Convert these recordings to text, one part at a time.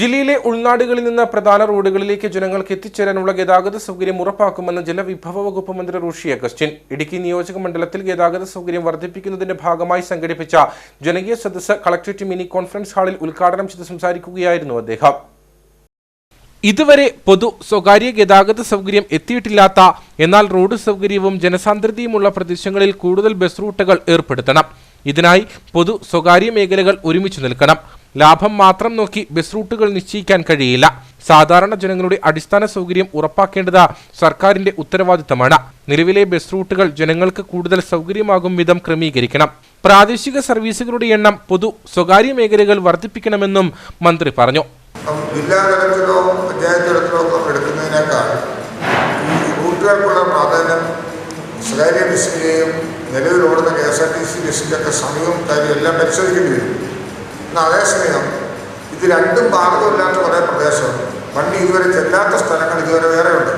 ജില്ലയിലെ ഉൾനാടുകളിൽ നിന്ന് പ്രധാന റോഡുകളിലേക്ക് ജനങ്ങൾക്ക് എത്തിച്ചേരാനുള്ള ഗതാഗത സൗകര്യം ഉറപ്പാക്കുമെന്ന് ജലവിഭവ വകുപ്പ് മന്ത്രി റൂഷി അഗസ്റ്റിൻ. ഇടുക്കി നിയോജക മണ്ഡലത്തിൽ ഗതാഗത സൗകര്യം വർദ്ധിപ്പിക്കുന്നതിന്റെ ഭാഗമായി സംഘടിപ്പിച്ച ജനകീയ സദസ്സ് കളക്ടറേറ്റ് മിനി കോൺഫറൻസ് ഹാളിൽ ഉദ്ഘാടനം ചെയ്ത് സംസാരിക്കുകയായിരുന്നു അദ്ദേഹം. ഇതുവരെ പൊതു സ്വകാര്യ ഗതാഗത സൗകര്യം എത്തിയിട്ടില്ലാത്ത എന്നാൽ റോഡ് സൗകര്യവും ജനസാന്ദ്രതയുമുള്ള പ്രദേശങ്ങളിൽ കൂടുതൽ ബസ് റൂട്ടുകൾ ഏർപ്പെടുത്തണം. ഇതിനായി പൊതു സ്വകാര്യ മേഖലകൾ ഒരുമിച്ച് നിൽക്കണം. ലാഭം മാത്രം നോക്കി ബസ് റൂട്ടുകൾ നിശ്ചയിക്കാൻ കഴിയില്ല. സാധാരണ ജനങ്ങളുടെ അടിസ്ഥാന സൗകര്യം ഉറപ്പാക്കേണ്ടത് സർക്കാരിന്റെ ഉത്തരവാദിത്തമാണ്. നിലവിലെ ബസ് റൂട്ടുകൾ ജനങ്ങൾക്ക് കൂടുതൽ സൗകര്യമാകും വിധം ക്രമീകരിക്കണം. പ്രാദേശിക സർവീസുകളുടെ എണ്ണം പൊതു സ്വകാര്യ മേഖലകൾ വർദ്ധിപ്പിക്കണമെന്നും മന്ത്രി പറഞ്ഞു. ജില്ലാ പ്രാധാന്യം സ്വകാര്യ ബസ്സിന്റെയും നിലവിൽ ഓടുന്ന K S R T C ബസ്സിന്റെയൊക്കെ സമയവും കാര്യം എല്ലാം പരിശോധിക്കേണ്ടി വരും. എന്നാൽ അതേസമയം ഇത് രണ്ടും ഭാഗമില്ലാത്ത കുറേ പ്രദേശമുണ്ട് വണ്ടി ഇതുവരെ ചെല്ലാത്ത സ്ഥലങ്ങൾ ഇതുവരെ വേറെ ഉണ്ട്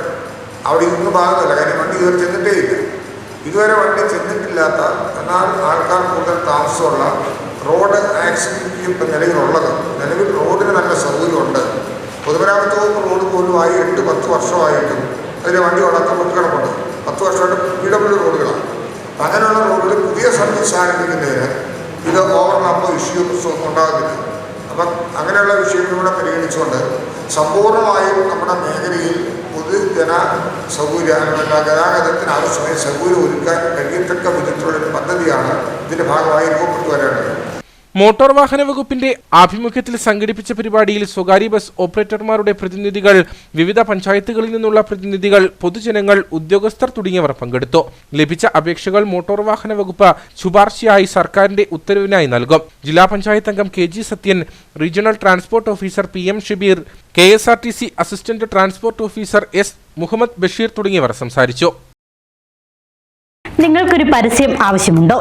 അവിടെ ഇതൊന്നും ഭാഗമല്ല കാര്യം വണ്ടി ഇതുവരെ ചെന്നിട്ടേ ഇല്ല. ഇതുവരെ വണ്ടി ചെന്നിട്ടില്ലാത്ത എന്നാൽ ആൾക്കാർ കൂടുതൽ താമസമുള്ള റോഡ് ആക്സിഡന്റ് ഇപ്പം നിലവിലുള്ളത്. നിലവിൽ റോഡിന് നല്ല സൗകര്യമുണ്ട്. പൊതുമരാമത്ത് വകുപ്പ് റോഡ് പോലും ആയി എട്ട് പത്ത് വർഷമായിട്ടും അതിന് വണ്ടി വളർത്ത കിടപ്പുണ്ട് പത്ത് വർഷമായിട്ട് പി ഡബ്ല്യു റോഡുകളാണ്. അങ്ങനെയുള്ള റോഡുകൾ പുതിയ സർവീസ് ആരംഭിക്കുന്നതിന് ഇത് ഓവർലാപ്പോ ഇഷ്യൂസ് ഉണ്ടാകുന്നില്ല അപ്പം അങ്ങനെയുള്ള വിഷയങ്ങളിലൂടെ പരിഗണിച്ചുകൊണ്ട് സമ്പൂർണമായും നമ്മുടെ മേഖലയിൽ പൊതുജന സൗകര്യ ഗതാഗതത്തിന് ആവശ്യമായ സൗകര്യം ഒരുക്കാൻ കഴിയത്തക്ക വിധത്തിലുള്ളൊരു പദ്ധതിയാണ് ഇതിന്റെ ഭാഗമായി രൂപപ്പെട്ടു വരേണ്ടത്. മോട്ടോർ വാഹന വകുപ്പിന്റെ ആഭിമുഖ്യത്തിൽ സംഘടിപ്പിച്ച പരിപാടിയിൽ സ്വകാര്യ ബസ് ഓപ്പറേറ്റർമാരുടെ പ്രതിനിധികൾ വിവിധ പഞ്ചായത്തുകളിൽ നിന്നുള്ള പ്രതിനിധികൾ പൊതുജനങ്ങൾ ഉദ്യോഗസ്ഥർ തുടങ്ങിയവർ പങ്കെടുത്തു. ലഭിച്ച അപേക്ഷകൾ മോട്ടോർ വാഹന വകുപ്പ് ശുപാർശയായി സർക്കാരിന്റെ ഉത്തരവിനായി നൽകും. ജില്ലാ പഞ്ചായത്ത് അംഗം K G Sathyan regional transport officer P M Shabeer K S R T C assistant transport officer S Muhammad Basheer തുടങ്ങിയവർ സംസാരിച്ചു. നിങ്ങൾക്കൊരു പരസ്യം ആവശ്യമുണ്ടോ?